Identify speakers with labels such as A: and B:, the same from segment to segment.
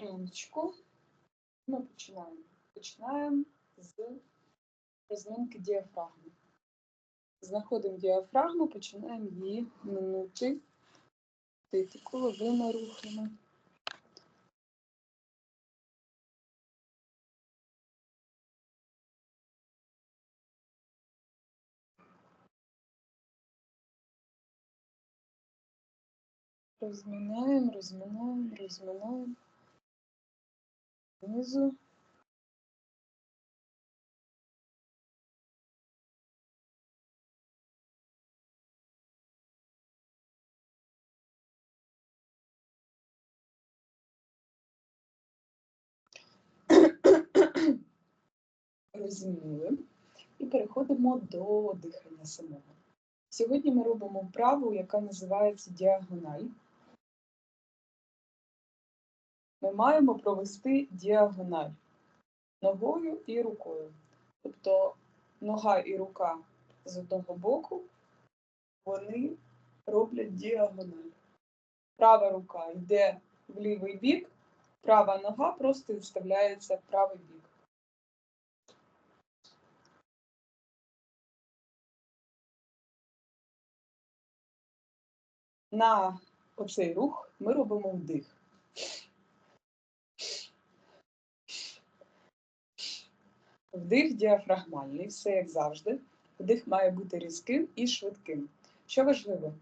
A: Раночку. Ми починаємо. Починаємо з розминки діафрагми. Знаходимо діафрагму, починаємо її минути тити коловими рухами. Розминаємо, розминаємо, розминаємо. Знизу. Розмінили. І переходимо до дихання самого. Сьогодні ми робимо вправу, яка називається діагональ. Ми маємо провести діагональ ногою і рукою. Тобто нога і рука з одного боку, вони роблять діагональ. Права рука йде в лівий бік, права нога просто вставляється в правий бік. На оцей рух ми робимо вдих. Вдих діафрагмальний, все як завжди. Вдих має бути різким і швидким. Що важливо?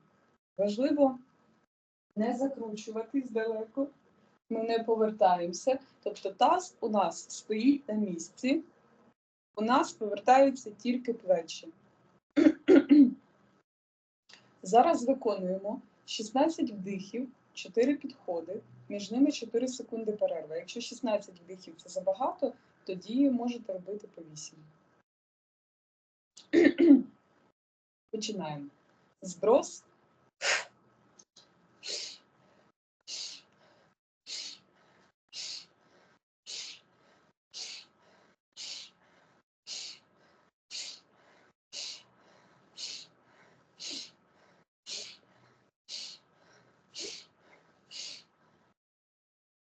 A: Важливо не закручуватись далеко, ми не повертаємося. Тобто таз у нас стоїть на місці, у нас повертаються тільки плечі. Зараз виконуємо 16 вдихів, 4 підходи, між ними 4 секунди перерви. Якщо 16 вдихів це забагато, тоді можете робити по 8. Починаємо. Зброс.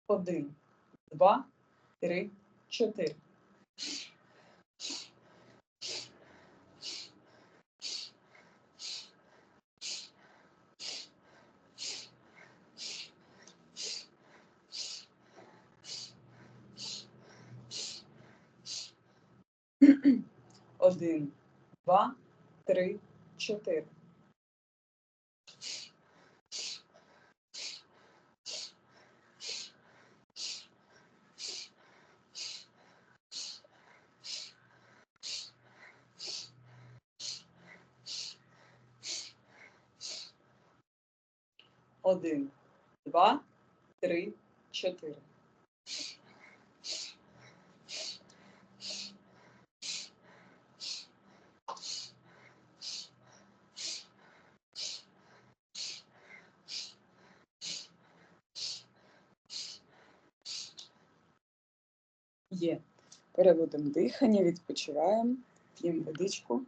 A: Один, два, три, чотири. Один, два, три, чотири. Один, два, три, чотири. Є. Переводимо дихання, відпочиваємо, п'ємо водичку.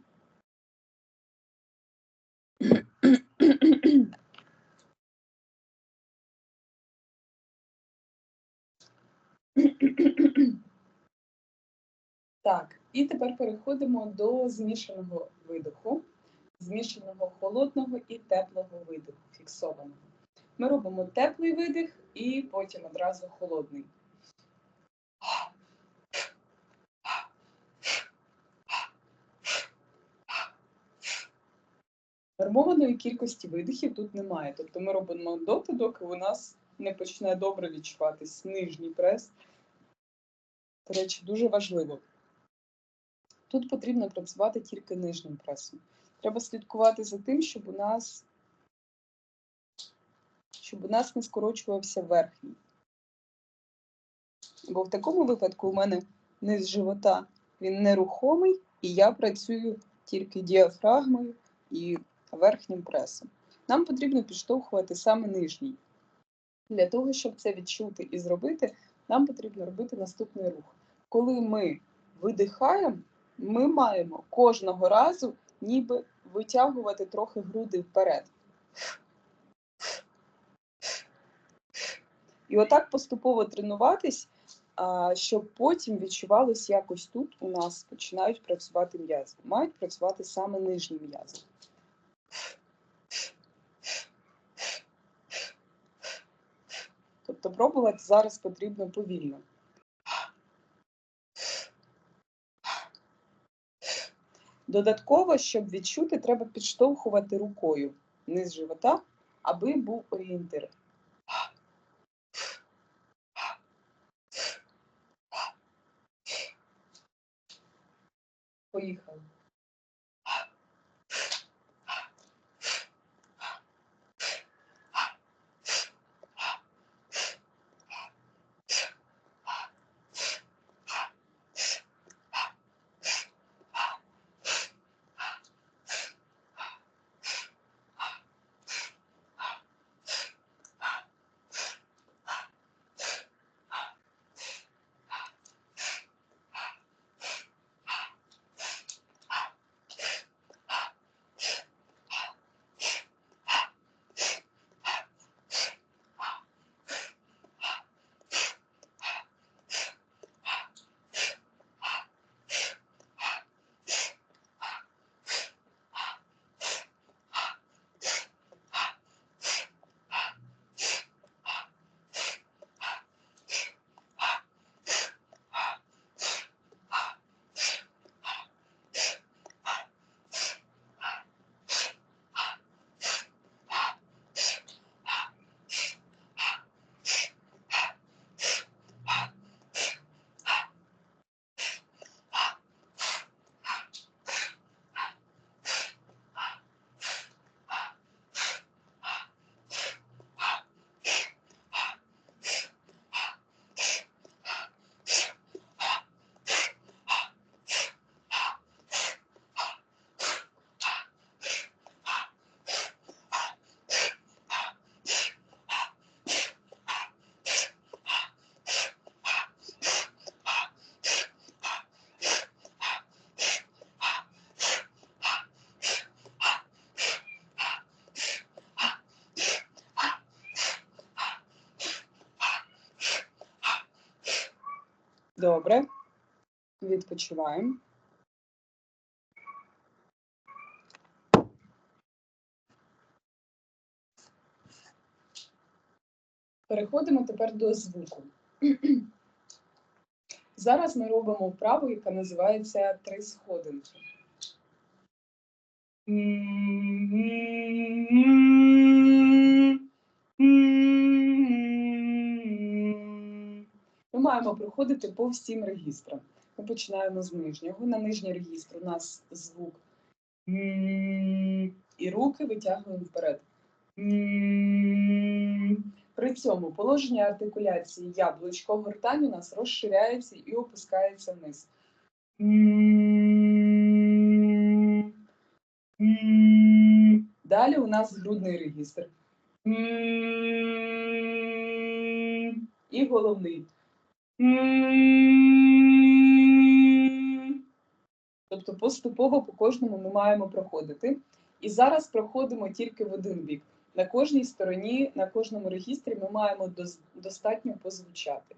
A: Так, і тепер переходимо до змішаного видиху, змішаного холодного і теплого видиху, фіксованого. Ми робимо теплий видих і потім одразу холодний. Нормованої кількості видихів тут немає. Тобто ми робимо доти, доки у нас не почне добре відчуватись нижній прес. До речі, дуже важливо. Тут потрібно працювати тільки нижнім пресом. Треба слідкувати за тим, щоб у нас щоб у нас не скорочувався верхній. Бо в такому випадку у мене низ живота він нерухомий, і я працюю тільки діафрагмою і верхнім пресом. Нам потрібно підштовхувати саме нижній. Для того, щоб це відчути і зробити, нам потрібно робити наступний рух. Коли ми видихаємо, ми маємо кожного разу ніби витягувати трохи груди вперед. І отак поступово тренуватись, щоб потім відчувалось якось тут у нас починають працювати м'язи. Мають працювати саме нижні м'язи. Тобто пробувати зараз потрібно повільно. Додатково, щоб відчути, треба підштовхувати рукою низ живота, аби був орієнтир. Поїхали. Добре. Відпочиваємо. Переходимо тепер до звуку. Зараз ми робимо вправу, яка називається три сходинки. Маємо проходити по всім регістрам. Ми починаємо з нижнього. На нижній регістр у нас звук і руки витягуємо вперед. При цьому положення артикуляції яблучко гортань у нас розширяється і опускається вниз. Далі у нас грудний регістр. І головний. Тобто поступово по кожному ми маємо проходити. І зараз проходимо тільки в один бік. На кожній стороні, на кожному регістрі ми маємо достатньо позвучати.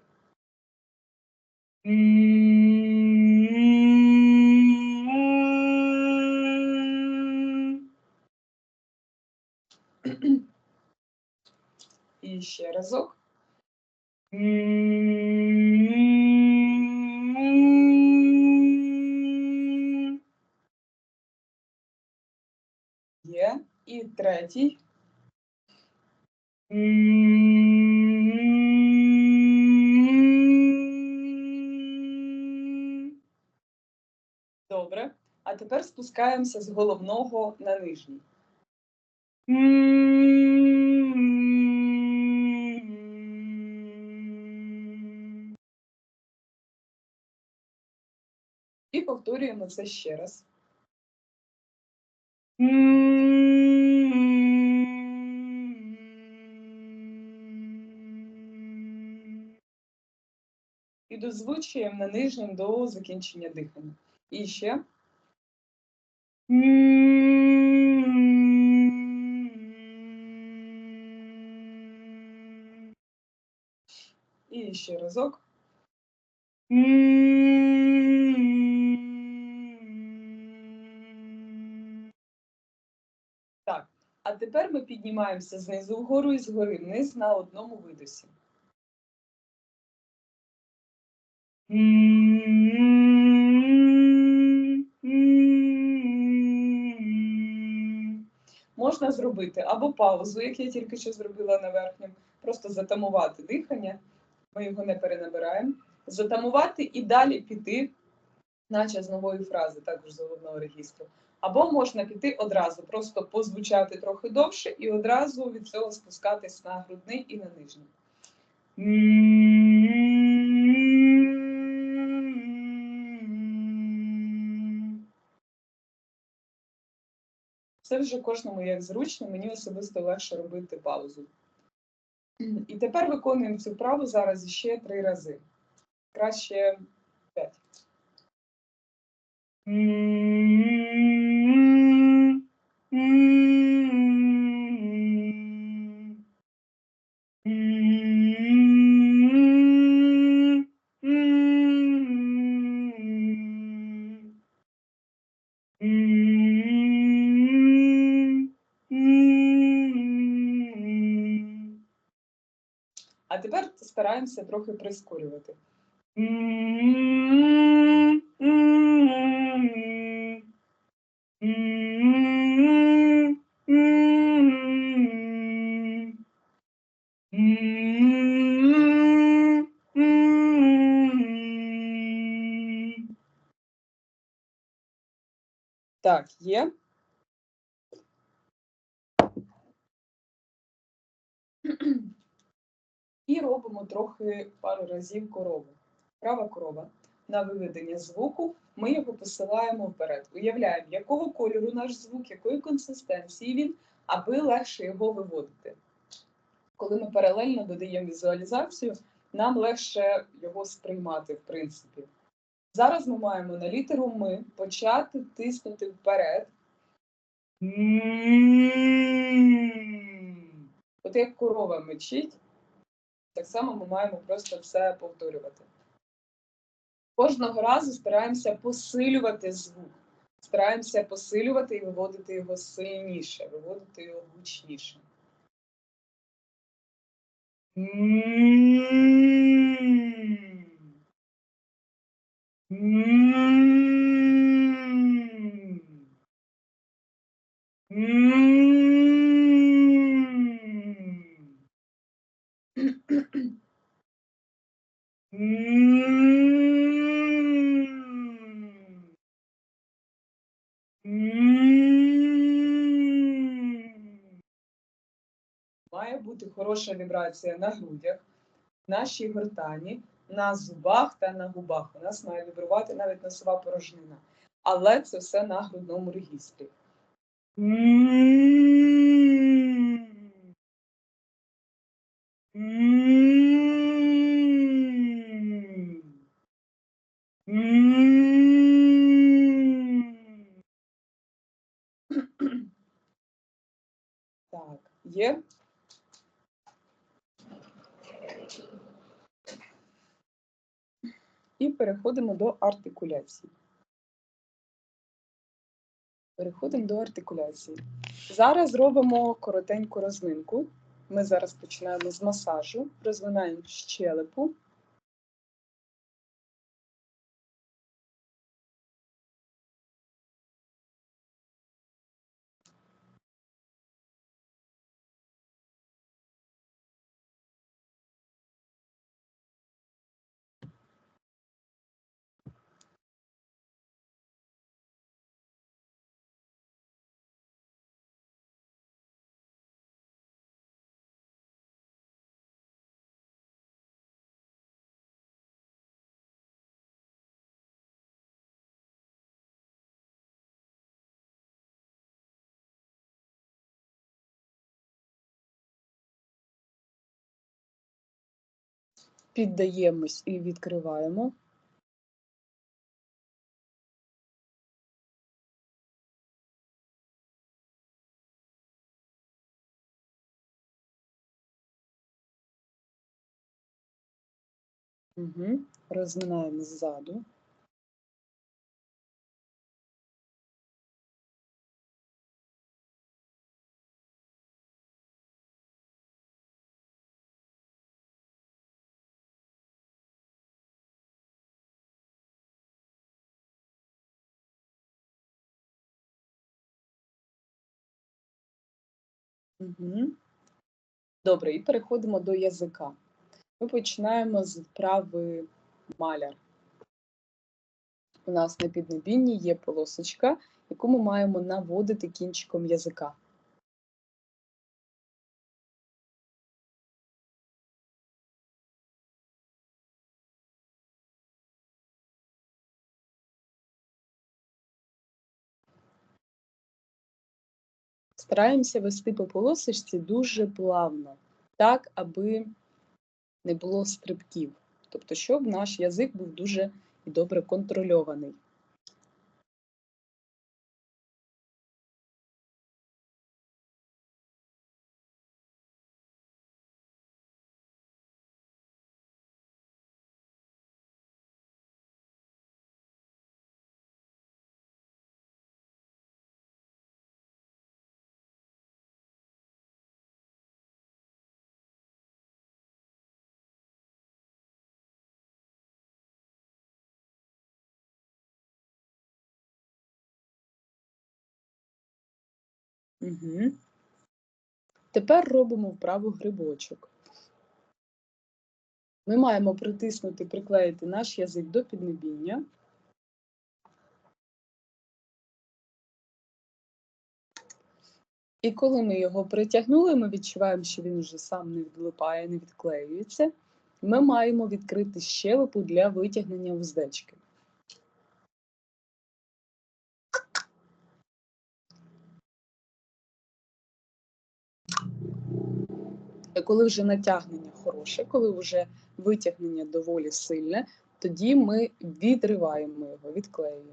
A: І ще разок. 23. Добре. А тепер спускаємося з головного на нижній. І повторюємо це ще раз. І дозвучуємо на нижнім до закінчення дихання. І ще. І ще разок. Так, а тепер ми піднімаємося знизу вгору і згори вниз на одному видосі. Можна зробити або паузу, як я тільки що зробила на верхньому, просто затамувати дихання, ми його не перенабираємо. Затамувати і далі піти, наче з нової фрази, також з головного регістру. Або можна піти одразу, просто позвучати трохи довше і одразу від цього спускатись на грудний і на нижній. Це вже кожному як зручно, мені особисто легше робити паузу. І тепер виконуємо цю вправу зараз ще три рази. Краще п'ять. Стараємося трохи прискорювати. Так, є. І робимо трохи пару разів корову. Права корова. На виведення звуку ми його посилаємо вперед. Уявляємо, якого кольору наш звук, якої консистенції він, аби легше його виводити. Коли ми паралельно додаємо візуалізацію, нам легше його сприймати, в принципі. Зараз ми маємо на літеру ми почати тиснути вперед. От як корова мечить, так само ми маємо просто все повторювати. Кожного разу стараємося посилювати звук. Стараємося посилювати і виводити його сильніше, виводити його гучніше. Має бути хороша вібрація на грудях, нашій гортані, на зубах та на губах. У нас має вібрувати навіть носова порожнина. Але це все на грудному регістрі. Так, є. І переходимо до артикуляції. Переходимо до артикуляції. Зараз робимо коротеньку розминку. Ми зараз починаємо з масажу, розвинаємо щелепу. Піддаємось і відкриваємо. Угу. Розминаємо ззаду. Добре, і переходимо до язика. Ми починаємо з вправи маляр. У нас на піднебінні є полосочка, яку ми маємо наводити кінчиком язика. Стараємося вести по полосочці дуже плавно, так, аби не було стрибків. Тобто, щоб наш язик був дуже і добре контрольований. Угу. Тепер робимо вправу грибочок. Ми маємо притиснути, приклеїти наш язик до піднебіння. І коли ми його притягнули, ми відчуваємо, що він вже сам не відлипає, не відклеюється. Ми маємо відкрити щелепу для витягнення вуздечки. Коли вже натягнення хороше, коли вже витягнення доволі сильне, тоді ми відриваємо його, відклеюємо.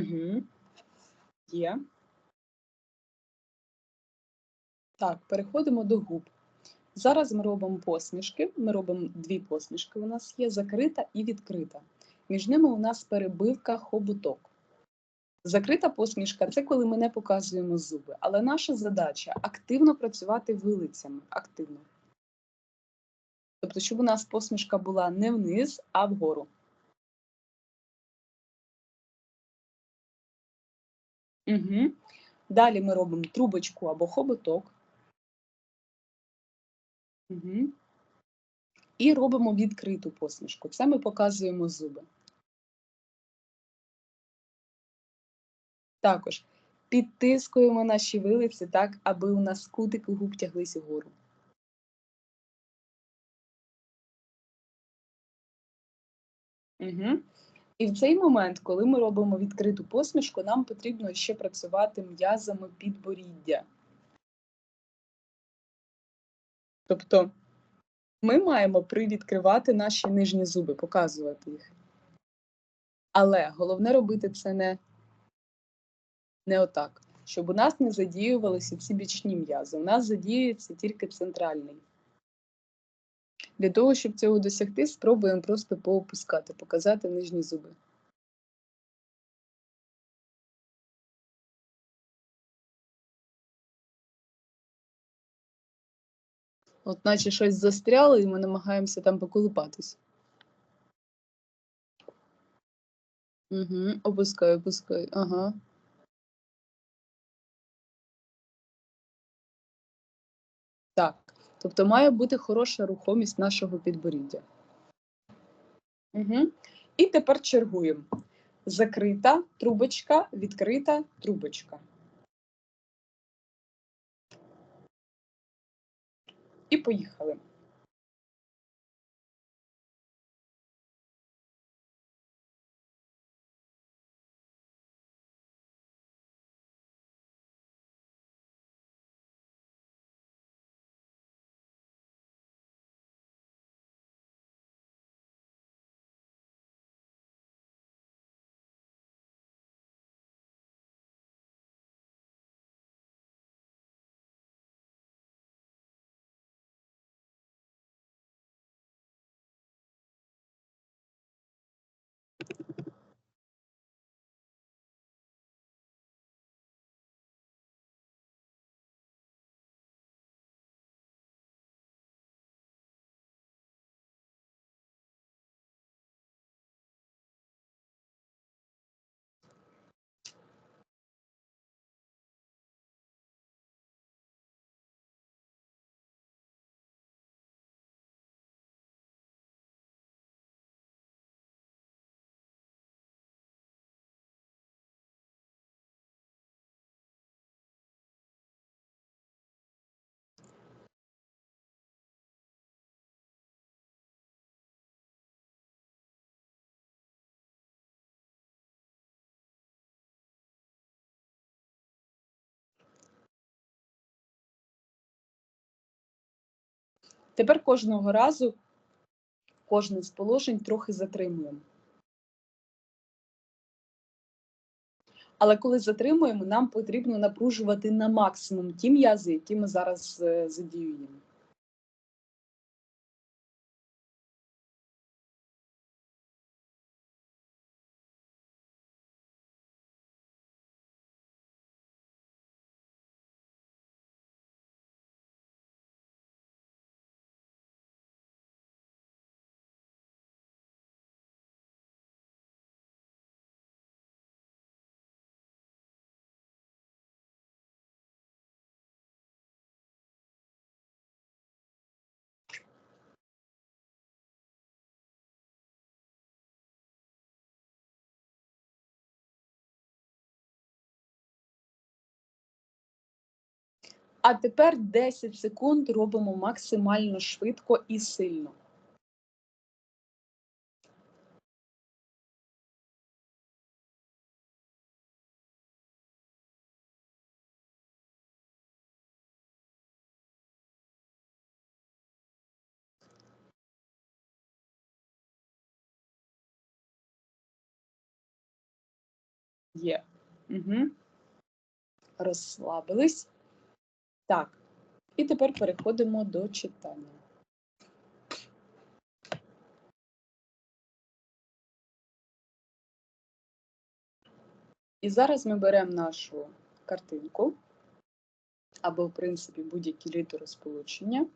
A: Угу. Є. Так, переходимо до губ. Зараз ми робимо посмішки. Ми робимо дві посмішки. У нас є закрита і відкрита. Між ними у нас перебивка хоботок. Закрита посмішка це коли ми не показуємо зуби. Але наша задача активно працювати вилицями. Активно. Тобто, щоб у нас посмішка була не вниз, а вгору. Угу. Далі ми робимо трубочку або хоботок. Угу. І робимо відкриту посмішку. Це ми показуємо зуби. Також підтискуємо наші вилиці так, аби у нас кутики губ тяглися вгору. Угу. І в цей момент, коли ми робимо відкриту посмішку, нам потрібно ще працювати м'язами підборіддя. Тобто ми маємо привідкривати наші нижні зуби, показувати їх. Але головне робити це не, не отак, щоб у нас не задіювалися ці бічні м'язи. У нас задіюється тільки центральний. Для того, щоб цього досягти, спробуємо просто поопускати, показати нижні зуби. От наче щось застряло, і ми намагаємося там поколупатись. Угу, Опускай, опускай. Ага. Так. Тобто має бути хороша рухомість нашого підборіддя. Угу. І тепер чергуємо. Закрита трубочка, відкрита трубочка. І поїхали. Тепер кожного разу кожне з положень трохи затримуємо. Але коли затримуємо, нам потрібно напружувати на максимум ті м'язи, які ми зараз е, задіюємо. А тепер 10 секунд робимо максимально швидко і сильно. Є. Угу. Розслабились. Так. І тепер переходимо до читання. І зараз ми беремо нашу картинку або, в принципі, будь-які літеросполучення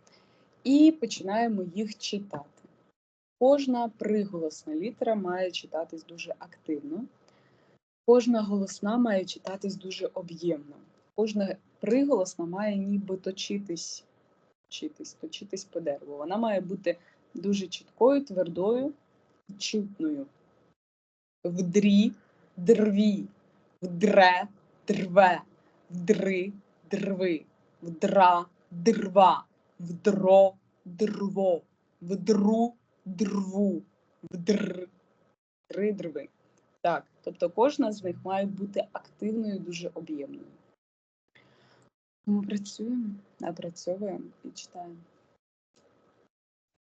A: і починаємо їх читати. Кожна приголосна літера має читатись дуже активно, кожна голосна має читатись дуже об'ємно. Кожна приголосна має ніби точитись, точитись, точитись по дереву. Вона має бути дуже чіткою, твердою і чутною. Вдрі, дрві, вдре, дрве, вдри, дрви, вдра, дрва, вдро, дрво, вдру, дрву, вдр, три дрви. Так, тобто кожна з них має бути активною, дуже об'ємною. Ми працюємо, опрацьовуємо і читаємо.